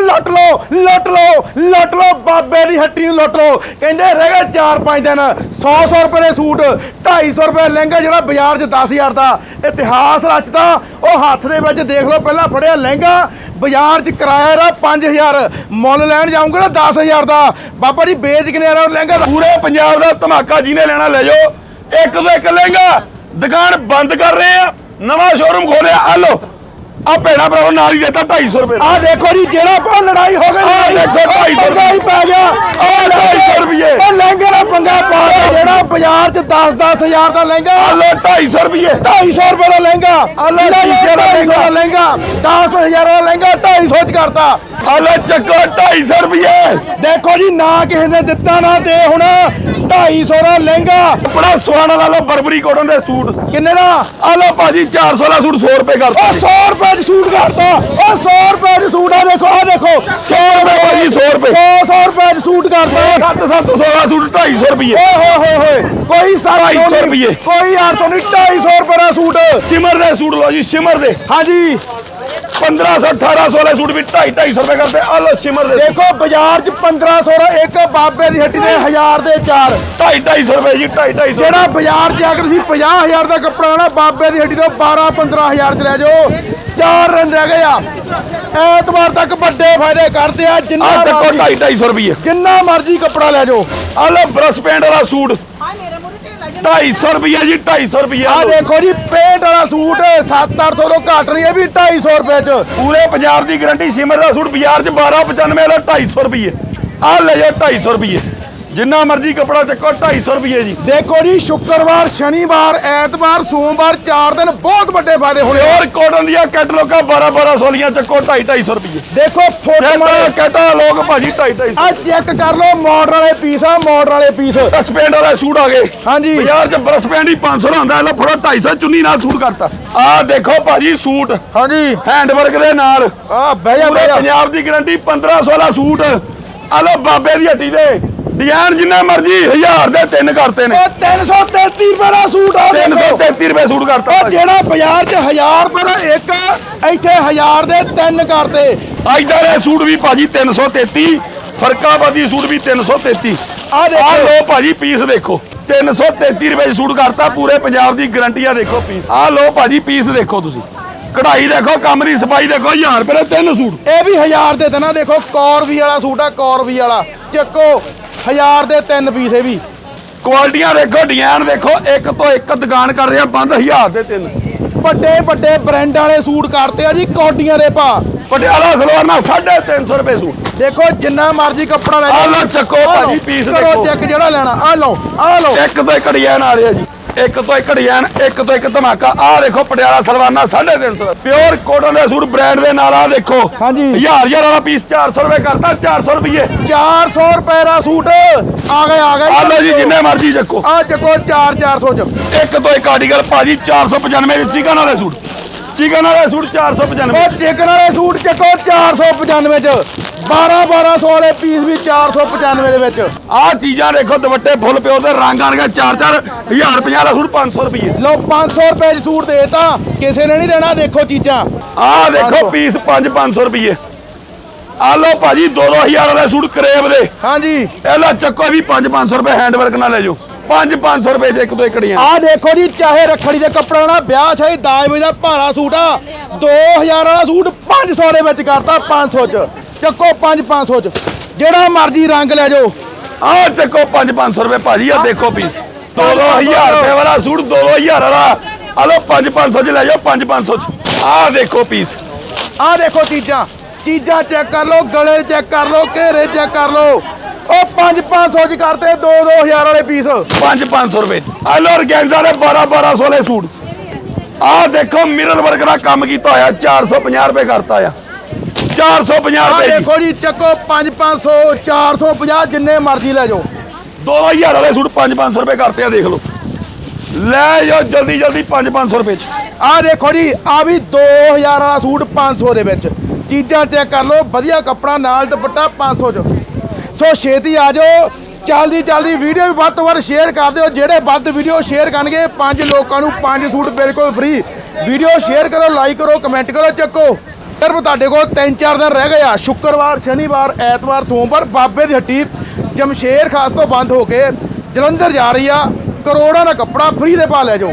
ਲੁੱਟ ਲਓ ਲੁੱਟ ਲਓ ਲੁੱਟ ਲਓ, ਬਾਬੇ ਦੀ ਹੱਟੀ ਨੂੰ ਲੁੱਟ ਲਓ। ਕਹਿੰਦੇ ਰਹਿ ਗਏ 4-5 ਦਿਨ 100-100 ਰੁਪਏ ਦੇ ਸੂਟ 250 ਰੁਪਏ ਲਹਿੰਗਾ ਜਿਹੜਾ ਬਾਜ਼ਾਰ 'ਚ 10000 ਦਾ, ਇਤਿਹਾਸ ਰਚਦਾ, ਉਹ ਹੱਥ ਦੇ ਵਿੱਚ ਦੇਖ ਲਓ, ਪਹਿਲਾਂ ਫੜਿਆ ਲਹਿੰਗਾ, ਬਾਜ਼ਾਰ 'ਚ ਕਿਰਾਇਆ ਦਾ 5000 ਮੁੱਲ ਲੈਣ ਜਾਊਂਗਾ ਨਾ 10000 ਦਾ। ਬਾਬਾ ਜੀ ਵੇਚ ਕਿਨੇ ਆ ਲਹਿੰਗਾ ਪੂਰੇ ਪੰਜਾਬ ਦਾ ਧਮਾਕਾ ਜਿਹਨੇ ਲੈਣਾ ਲੈ ਜਾਓ। ਇੱਕ ਤੋਂ ਇੱਕ ਲਹਿੰਗਾ, ਦੁਕਾਨ ਬੰਦ ਕਰ ਰਹੇ ਆ, ਨਵਾਂ ਸ਼ੋਰੂਮ ਖੋਲਿਆ ਆ ਲਓ। ਆ ਭੈਣਾ ਭਰਾਵਾ ਨਾਲ ਹੀ ਦੇਤਾ 250 ਰੁਪਏ। ਆ ਦੇਖੋ ਜੀ ਜਿਹੜਾ ਪਾ ਲੜਾਈ ਹੋ ਗਈ ਆਹ ਦੇਖੋ, ਢਾਈ ਸੌ ਪੰਗਾ ਹੀ ਪੈ ਗਿਆ। ਢਾਈ ਸੌ ਰੁਪਏ। ਉਹ ਲਹਿੰਗੇ ਦਾ ਪੰਗਾ ਪਾ ਕੇ ਜਿਹੜਾ ਬਾਜ਼ਾਰ 'ਚ 10-10 ਹਜ਼ਾਰ ਦਾ ਲਹਿੰਗਾ। ਆ ਲਓ 250 ਰੁਪਏ। 250 ਰੁਪਏ ਦਾ ਲਹਿੰਗਾ। ਲੈ ਸ਼ੀਸ਼ੇ ਦਾ 250 ਦਾ ਲਹਿੰਗਾ। 10000 ਦਾ ਲਹਿੰਗਾ 250 ਚ ਕਰਤਾ। ਲਓ ਚੱਕੋ 250 ਰੁਪਏ ਦੇਖੋ ਜੀ ਨਾ ਕਿਸੇ ਨੇ ਦਿੱਤਾ ਨਾ ਦੇ ਹੁਣ। 250 ਦਾ ਲਹਿੰਗਾ। ਬੜਾ ਸੁਹਾਣਾ ਲਾ ਲਓ ਬਰਬਰੀ ਕੋਟਨ ਦੇ ਸੂਟ। ਕਿੰਨੇ ਦਾ? ਆ ਲਓ ਭਾਜੀ 400 ਦਾ ਸੂਟ 100 ਰੁਪਏ ਕਰਤਾ। ਉਹ 100 ਰੁਪਏ ਚ ਸੂਟ ਕਰਤਾ। ਉਹ 100 ਰੁਪਏ ਚ ਸੂਟ ਆ ਦੇਖੋ ਆ ਦੇਖੋ। 100 ਰੁਪਏ ਭਾਜੀ 100 ਰੁਪਏ। 100 100 ਰੁਪਏ ਚ ਸੂਟ ਕਰਤਾ। 700 ਦਾ ਸੂਟ 250 ਰੁਪਏ ਓਏ ਹੋਏ ਹੋਏ ਹੋਏ ਕੋਈ 250 700 ਰੁਪਏ। ਕੋਈ 800 ਨਹੀਂ 250 ਰੁਪਏ ਦਾ ਸੂਟ। ਸਿਮਰ ਦੇ ਸੂਟ ਲਓ ਜੀ ਸਿਮਰ ਦੇ। ਹਾਂਜੀ। 1500 1800 ਵਾਲੇ ਸੂਟ ਵੀ 250 250 ਰੁਪਏ ਕਰਦੇ। ਆ ਲਓ ਸਿਮਰ ਦੇ ਦੇਖੋ ਬਾਜ਼ਾਰ 'ਚ 1500 ਦਾ ਇੱਕ ਬਾਬੇ ਦੀ ਹੱਟੀ ਦੇ 1000 ਦੇ ਚਾਰ। 250 250 ਰੁਪਏ ਜੀ 250 250 ਜਿਹੜਾ ਬਾਜ਼ਾਰ 'ਚ ਅਗਰ ਤੁਸੀਂ 50000 ਦਾ ਕੱਪੜਾ ਨਾ ਬਾਬੇ ਦੀ ਹੱਟੀ ਤੋਂ 12 15000 ਚ ਲੈ ਜਾਓ। ਚਾਰ ਰਨ ਰਹਿ ਗਏ ਆ। ਐਤਵਾਰ ਤੱਕ ਵੱਡੇ ਫਾਇਦੇ ਕਰਦੇ ਆ ਜਿੰਨਾ ਆ ਚੱਕੋ ਮਰਜ਼ੀ 250 250 ਰੁਪਏ ਜਿੰਨਾ ਮਰਜ਼ੀ ਕੱਪੜਾ ਲੈ ਜਾਓ। ਆ ਲਓ ਬਰਸ ਪੈਂਟ ਵਾਲਾ ਸੂਟ। ਹਾਂ ਮੇਰੇ ਮੂਰੇ ਢੇਰ ਲੱਗ ਜਾਂਦਾ 250 ਰੁਪਏ ਜੀ 250 ਰੁਪਏ ਆ ਦੇਖੋ ਜੀ ਪੇਂਟ ਵਾਲਾ ਸੂਟ 7-800 ਤੋਂ ਘੱਟ ਨਹੀਂ ਇਹ ਵੀ 250 ਰੁਪਏ ਚ। ਪੂਰੇ ਪੰਜਾਬ ਦੀ ਗਾਰੰਟੀ ਸਿਮਰ ਦਾ ਸੂਟ ਬਾਜ਼ਾਰ 'ਚ 1295 ਵਾਲਾ 250 ਰੁਪਏ ਆ ਲੈ ਜਾਓ 250 ਰੁਪਏ ਜਿੰਨਾ ਮਰਜ਼ੀ ਕਪੜਾ ਚੱਕੋ 250 ਰੁਪਏ ਜੀ। ਦੇਖੋ ਜੀ ਸ਼ੁੱਕਰਵਾਰ ਸ਼ਨੀਵਾਰ ਐਤਵਾਰ ਸੋਮਵਾਰ 4 ਦਿਨ ਬਹੁਤ ਵੱਡੇ ਫਾਇਦੇ ਹੋਣੇ ਹੋਰ ਕਾਟਨ ਦੀਆਂ ਕੈਟਲੋਗਾਂ 12 12 ਸੋਲੀਆਂ ਚੱਕੋ 250 250 ਰੁਪਏ। ਦੇਖੋ ਫੋਟੋ ਸੈਟ ਕੈਟਾਲੋਗ ਭਾਜੀ 250 250 ਆ ਚੈੱਕ ਕਰ ਲਓ ਮਾਡਲ ਵਾਲੇ ਪੀਸ ਆ ਮਾਡਲ ਵਾਲੇ ਪੀਸ ਪੈਂਟ ਵਾਲੇ ਸੂਟ ਆ ਗਏ। ਹਾਂਜੀ। ਬਾਜ਼ਾਰ 'ਚ ਬਰਸ ਪੈਂਟ ਹੀ 500 ਦਾ ਹੁੰਦਾ ਇਹ ਲਓ ਫੜੋ 250 ਚੁੰਨੀ ਨਾਲ ਸੂਟ ਕਰਤਾ। ਆ ਦੇਖੋ ਭਾਜੀ ਸੂਟ। ਹਾਂਜੀ। ਹੈਂਡ ਵਰਕ ਦੇ ਨਾਲ। ਆ ਬਹਿ ਜਾ ਪੰਜਾਬ ਦੀ ਗਾਰੰਟੀ 1500 ਵਾਲਾ ਸੂਟ। ਆ ਲਓ ਬਾਬੇ ਦੀ ਹੱਟੀ ਦੇ। ਡਿਜ਼ਾਈਨ ਜਿੰਨਾ ਮਰਜ਼ੀ 1000 ਦੇ ਤਿੰਨ ਕਰਤੇ ਨੇ। ਉਹ 333 ਰੁਪਏ ਦਾ ਸੂਟ ਆ ਦੇਖੋ। 333 ਰੁਪਏ ਸੂਟ ਕਰਤਾ ਉਹ ਜਿਹੜਾ ਬਾਜ਼ਾਰ 'ਚ 1000 ਰੁਪਏ ਦਾ ਇੱਕ ਇੱਥੇ 1000 ਦੇ ਤਿੰਨ ਕਰਤੇ। ਦਾ ਇਹ ਸੂਟ ਵੀ ਭਾਜੀ 333 ਫਰਕਾਬਾਦੀ ਸੂਟ ਵੀ 333 ਆ ਆ ਦੇਖੋ। ਲੋ ਭਾਜੀ ਪੀਸ ਦੇਖੋ। 333 ਰੁਪਏ ਸੂਟ ਕਰਤਾ ਪੂਰੇ ਪੰਜਾਬ ਦੀ ਗਾਰੰਟੀ ਆ ਦੇਖੋ ਪੀਸ। ਆ ਲੋ ਭਾਜੀ ਪੀਸ ਦੇਖੋ ਤੁਸੀਂ। ਕਢਾਈ ਦੇਖੋ ਕੰਮ ਦੀ ਸਫ਼ਾਈ ਦੇਖੋ 1000 ਰੁਪਏ ਦੇ ਤਿੰਨ ਸੂਟ। ਇਹ ਵੀ 1000 ਦੇ ਦੇਣਾ ਦੇਖੋ ਕੌਰਵੀ ਵਾਲਾ ਸੂਟ ਆ ਕੌਰਵੀ ਵਾਲਾ। ਚੱਕੋ। 1000 ਦੇ ਤਿੰਨ ਪੀਸ ਇਹ ਵੀ। ਕੁਆਲਟੀਆਂ ਦੇਖੋ ਡਿਜ਼ਾਈਨ ਦੇਖੋ ਇੱਕ ਤੋਂ ਇੱਕ ਦੁਕਾਨ ਕਰ ਰਿਹਾ ਬੰਦ 1000 ਦੇ ਤਿੰਨ। ਵੱਡੇ ਵੱਡੇ ਬ੍ਰਾਂਡ ਵਾਲੇ ਸੂਟ ਕਰਤੇ ਆ ਜੀ ਕੋਟੀਆਂ ਦੇ ਭਾ। ਪਟਿਆਲਾ ਸਲਵਾਰ ਨਾਲ 350 ਰੁਪਏ ਸੂਟ। ਦੇਖੋ ਜਿੰਨਾ ਮਰਜ਼ੀ ਕੱਪੜਾ ਲੈ ਲਓ। ਚੱਕੋ ਭਾਜੀ ਪੀਸ ਦੇਖੋ। ਚੈੱਕ ਜਿਹੜਾ ਲੈਣਾ ਆ ਲਓ ਆ ਲਓ। ਇੱਕ ਤੋਂ ਇੱਕ ਡਿਜ਼ਾਈਨ ਆ ਰਿਹਾ ਜੀ। ਇੱਕ ਤੋਂ ਇੱਕ ਡਿਜ਼ਾਈਨ ਇੱਕ ਤੋਂ ਇੱਕ ਧਮਾਕਾ। ਆ ਦੇਖੋ ਪਟਿਆਲਾ ਸਲਵਾਨਾ 350 ਪਿਓਰ ਕੋਟਨ ਦੇ। ਸੂਟ ਬ੍ਰਾਂਡ ਦੇ ਨਾਲ ਆ ਦੇਖੋ। ਹਾਂਜੀ। ਹਜ਼ਾਰ ਹਜ਼ਾਰ ਵਾਲਾ ਪੀਸ 400 ਰੁਪਏ ਕਰਤਾ 400 ਰੁਪਏ 400 ਰੁਪਏ ਦਾ ਸੂਟ। ਆ ਗਏ ਆ ਗਏ। ਆ ਲਓ ਜੀ ਜਿੰਨੇ ਮਰਜ਼ੀ ਚੱਕੋ। ਆ ਚੱਕੋ 4 400 ਚ। ਇੱਕ ਤੋਂ ਇੱਕ ਆਰਟੀਕਲ ਭਾਜੀ 495 ਦੇ ਚਿਕਨ ਵਾਲੇ ਸੂਟ। ਚਿਕਨ ਵਾਲੇ ਸੂਟ 495 ਉਹ ਚਿਕਨ ਵਾਲੇ ਸੂਟ ਚੱਕੋ 495 ਚ। 12 1200 ਵਾਲੇ ਪੀਸ ਵੀ 495 ਦੇ ਵਿੱਚ। ਆ ਚੀਜ਼ਾਂ ਦੇਖੋ ਦੁਪੱਟੇ ਫੁੱਲ ਪਿਓਰ ਦੇ ਰੰਗ ਆਣਗੇ 4-4 1000 50 ਦਾ ਸੂਟ 500 ਰੁਪਏ ਲਓ 500 ਰੁਪਏ ਚ ਸੂਟ ਦੇਤਾ। ਕਿਸੇ ਨੇ ਨਹੀਂ ਦੇਣਾ ਦੇਖੋ ਚੀਜ਼ਾਂ। ਆ ਦੇਖੋ 500 ਪੀਸ 5-500 ਰੁਪਏ ਆ ਲਓ ਭਾਜੀ 2-2000 ਵਾਲੇ ਸੂਟ ਕਰੇਬ ਦੇ। ਹਾਂਜੀ। ਇਹ ਲਓ ਚੱਕੋ ਵੀ 5-500 ਰੁਪਏ ਹੈਂਡ ਵਰਕ ਨਾਲ ਲੈ ਜਾਓ। 5-500 ਰੁਪਏ 'ਚ ਇੱਕ ਤੋਂ ਇੱਕ ਡੀਆਂ ਆ ਦੇਖੋ ਜੀ ਚਾਹੇ ਰੱਖੜੀ ਦੇ ਕੱਪੜਾ ਨਾ ਵਿਆਹ ਛਾਈ ਦਾਜ ਦਾ ਭਾਰਾ ਸੂਟ ਆ 2000 ਵਾਲਾ ਸੂਟ 500 ਦੇ ਵਿੱਚ ਕਰਤਾ 500 ਚ। ਚੱਕੋ 5 500 ਚ। ਜਿਹੜਾ ਮਰਜ਼ੀ ਰੰਗ ਲੈ ਜਾਓ। ਆ ਚੱਕੋ 5-500 ਰੁਪਏ ਭਾਜੀ ਆ ਦੇਖੋ ਪੀਸ 2-2000 ਰੁਪਏ ਵਾਲਾ ਸੂਟ 2-2000 ਵਾਲਾ। ਆ ਲਓ 5-500 'ਚ ਲੈ ਜਾਓ 5-500 'ਚ। ਆ ਦੇਖੋ ਪੀਸ ਆ ਦੇਖੋ ਚੀਜ਼ਾਂ। ਚੀਜ਼ਾਂ ਚੈੱਕ ਕਰ ਲਓ ਗਲੇ ਚੈੱਕ ਕਰ ਲਓ ਘੇਰੇ ਚੈੱਕ ਕਰ ਲਓ। ਉਹ 5 500 ਚ ਕਰਤੇ 2 2000 ਵਾਲੇ ਪੀਸ 5-500 ਰੁਪਏ 'ਚ। ਆ ਲਓ ਔਰਗੈਂਜ਼ਾ ਦੇ 12-1200 ਵਾਲੇ ਸੂਟ। ਆ ਦੇਖੋ ਮਿਰਰ ਵਰਕ ਦਾ ਕੰਮ ਕੀਤਾ ਹੋਇਆ 450 ਰੁਪਏ ਕਰਤਾ ਆ। 450 ਆ ਰੁਪਏ ਜੀ ਦੇਖੋ ਜੀ ਚੱਕੋ 5 500 450 ਜਿੰਨੇ ਮਰਜ਼ੀ ਲੈ ਜਾਓ। 2000 ਵਾਲੇ ਸੂਟ 5-500 ਰੁਪਏ ਕਰਤੇ ਆ ਦੇਖ ਲਓ। ਲੈ ਜਾਓ ਜਲਦੀ ਜਲਦੀ 5-500 ਰੁਪਏ 'ਚ। ਆ ਦੇਖੋ ਜੀ ਆ ਵੀ 2000 ਵਾਲਾ ਸੂਟ 500 ਦੇ ਵਿੱਚ। ਚੀਜ਼ਾਂ ਚੈੱਕ ਕਰ ਲਓ ਵਧੀਆ ਕੱਪੜਾ ਨਾਲ ਦੁਪੱਟਾ 500 ਚ। ਸੋ ਛੇਤੀ ਆ ਜਾਓ ਜਲਦੀ ਜਲਦੀ ਵੀਡੀਓ ਵੀ ਵੱਧ ਤੋਂ ਵੱਧ ਸ਼ੇਅਰ ਕਰ ਦਿਓ। ਜਿਹੜੇ ਵੱਧ ਵੀਡੀਓ ਸ਼ੇਅਰ ਕਰਨਗੇ ਪੰਜ ਲੋਕਾਂ ਨੂੰ ਪੰਜ ਸੂਟ ਬਿਲਕੁਲ ਫ੍ਰੀ ਵੀਡੀਓ ਸ਼ੇਅਰ ਕਰੋ ਲਾਈਕ ਕਰੋ ਕਮੈਂਟ ਕਰੋ ਚੱਕੋ। ਸਿਰਫ ਤੁਹਾਡੇ ਕੋਲ 3-4 ਦਿਨ ਰਹਿ ਗਏ ਆ। ਸ਼ੁੱਕਰਵਾਰ, ਸ਼ਨੀਵਾਰ, ਐਤਵਾਰ, ਸੋਮਵਾਰ ਬਾਬੇ ਦੀ ਹੱਟੀ ਜਮਸ਼ੇਰ ਖਾਸ ਤੋਂ ਬੰਦ ਹੋ ਕੇ ਜਲੰਧਰ ਜਾ ਰਹੀ ਆ। ਕਰੋੜਾਂ ਦਾ ਕੱਪੜਾ ਫ੍ਰੀ ਦੇ ਪਾ ਲੈ ਜਾਓ।